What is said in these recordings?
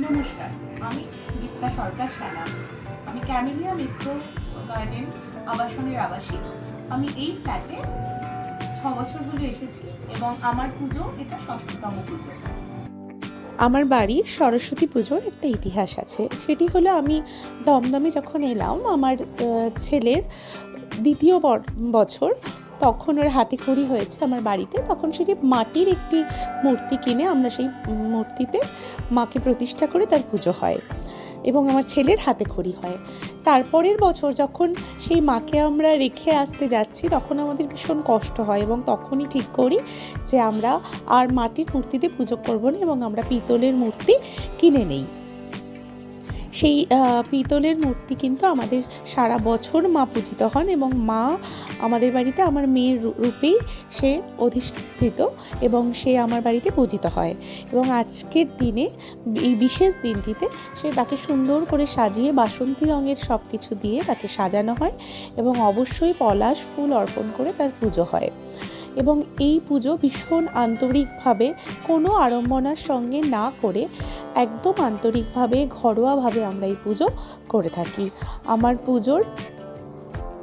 নমস্কার, আমি দীপ্তা সরকার সানা আমি ক্যামেলিয়া মিত্র গার্ডেন আবাসনের আবাসিক। আমি এই ফ্ল্যাটে ছ বছর হলো এসেছি এবং আমার পুজো এটা ষষ্ঠতম পুজো। আমার বাড়ির সরস্বতী পুজোর একটা ইতিহাস আছে। সেটি হলো আমি দমদমে যখন এলাম, আমার ছেলের দ্বিতীয় বছর তখন ওর হাতে খড়ি হয়েছে আমার বাড়িতে, তখন সেটি মাটির একটি মূর্তি কিনে আমরা সেই মূর্তিতে মাকে প্রতিষ্ঠা করে তার পুজো হয় এবং আমার ছেলের হাতে খড়ি হয়। তারপরের বছর যখন সেই মাকে আমরা রেখে আসতে যাচ্ছি, তখন আমাদের ভীষণ কষ্ট হয় এবং তখনই ঠিক করি যে আমরা আর মাটির মূর্তিতে পুজো করব না এবং আমরা পিতলের মূর্তি কিনে নেই। সেই পিতলের মূর্তি কিন্তু আমাদের সারা বছর মা পূজিত হন এবং মা আমাদের বাড়িতে আমার মেয়ের রূপেই সে অধিষ্ঠিত এবং সে আমার বাড়িতে পূজিত হয়। এবং আজকের দিনে, এই বিশেষ দিনটিতে সে তাকে সুন্দর করে সাজিয়ে বাসন্তী রঙের সব কিছু দিয়ে তাকে সাজানো হয় এবং অবশ্যই পলাশ ফুল অর্পণ করে তার পুজো হয়। এবং এই পুজো ভীষণ আন্তরিকভাবে কোনো আড়ম্বনার সঙ্গে না করে একদম আন্তরিকভাবে, ঘরোয়াভাবে আমরা এই পুজো করে থাকি। আমার পুজোর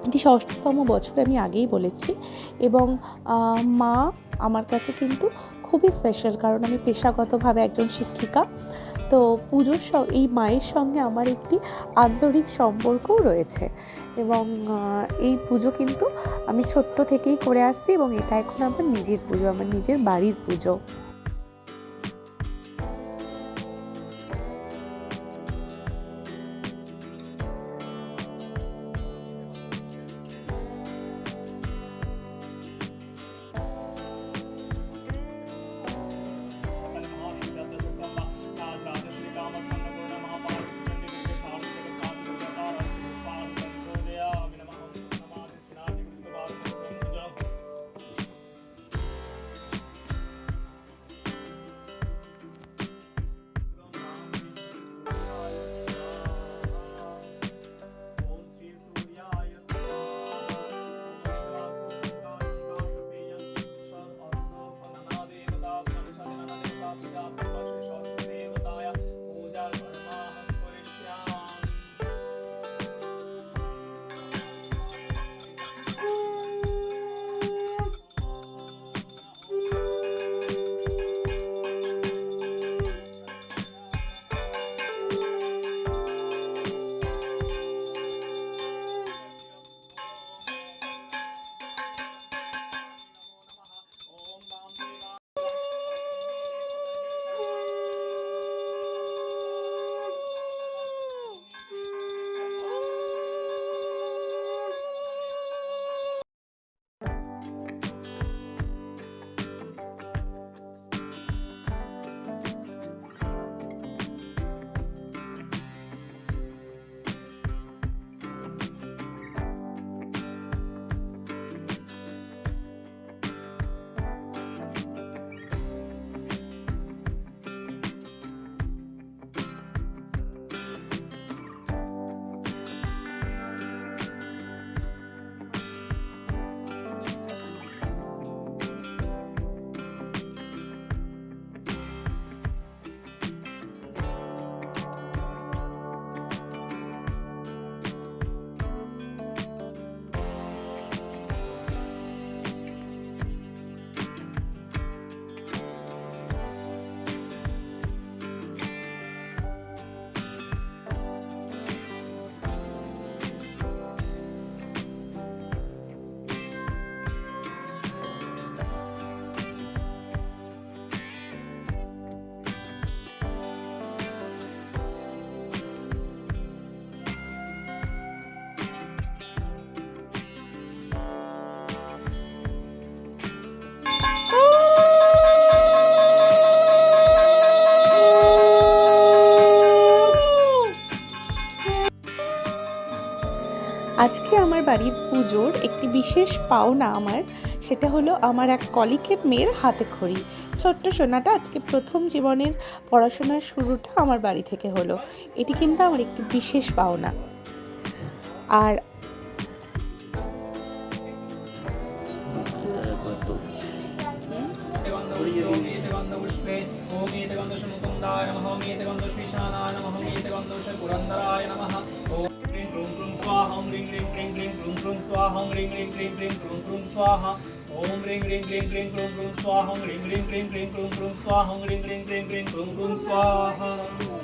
এটি ষষ্ঠতম বছর আমি আগেই বলেছি এবং মা আমার কাছে কিন্তু খুবই স্পেশাল কারণ আমি পেশাগতভাবে একজন শিক্ষিকা। তো পুজোর এই মায়ের সঙ্গে আমার একটি আন্তরিক সম্পর্কও রয়েছে। এবং এই পুজো কিন্তু আমি ছোট্ট থেকেই করে আসছি এবং এটা এখন আমার নিজের পুজো, আমার নিজের বাড়ির পুজো। আজকে আমার বাড়ির পুজোর একটি বিশেষ পাওনা আমার সেটা হলো আমার এক কলিকের মেয়ের হাতে খড়ি ছোট্ট সোনাটা আজকে প্রথম জীবনের পড়াশোনার শুরুটা আমার বাড়ি থেকে হলো এটি কিন্তু আমার একটি বিশেষ পাওনা আর গন্ধপুষ্পে ॐ एतगन्धश मुकुन्दाय नमः ॐ एतगन्धश ईशानाय नमः ॐ एतगन्धश पुरन्दराय नमः ॐ ह्रीं क्रूं क्रूं स्वाहा ॐ ह्रीं क्लीं क्लीं क्लीं क्रूं क्रूं स्वाहा ॐ ह्रीं क्लीं क्लीं क्लीं क्रूं क्रूं स्वाहा ॐ ह्रीं क्लीं क्लीं क्लीं क्रूं क्रूं स्वाहा ॐ ह्रीं क्लीं क्लीं क्लीं क्रूं क्रूं स्वाहा ॐ ह्रीं क्लीं क्लीं क्लीं क्रूं क्रूं स्वाहा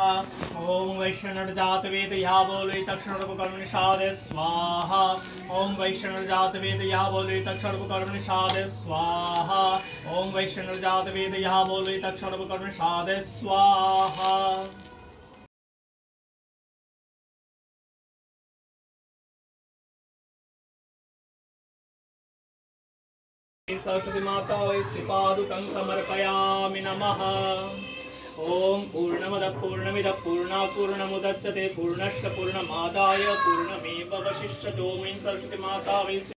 ॐ वैष्णवजातवेद या बोले तक्षण निषादे स्वाहा ॐ वैष्णवजातवेद या बोले तक्षण निषादे स्वाहा ॐ वैष्णवजातवेद या बोले तक्षण निषादे स्वाहा सरस्वती माता वै श्रीपादुकं समर्पयामि नमः ॐ पूर्णमदः पूर्णमिदः पूर्णात् पूर्णमुदच्यते पूर्णश्च पूर्णमादाय पूर्णमेव वशिष्यतो सरस्वती माता वै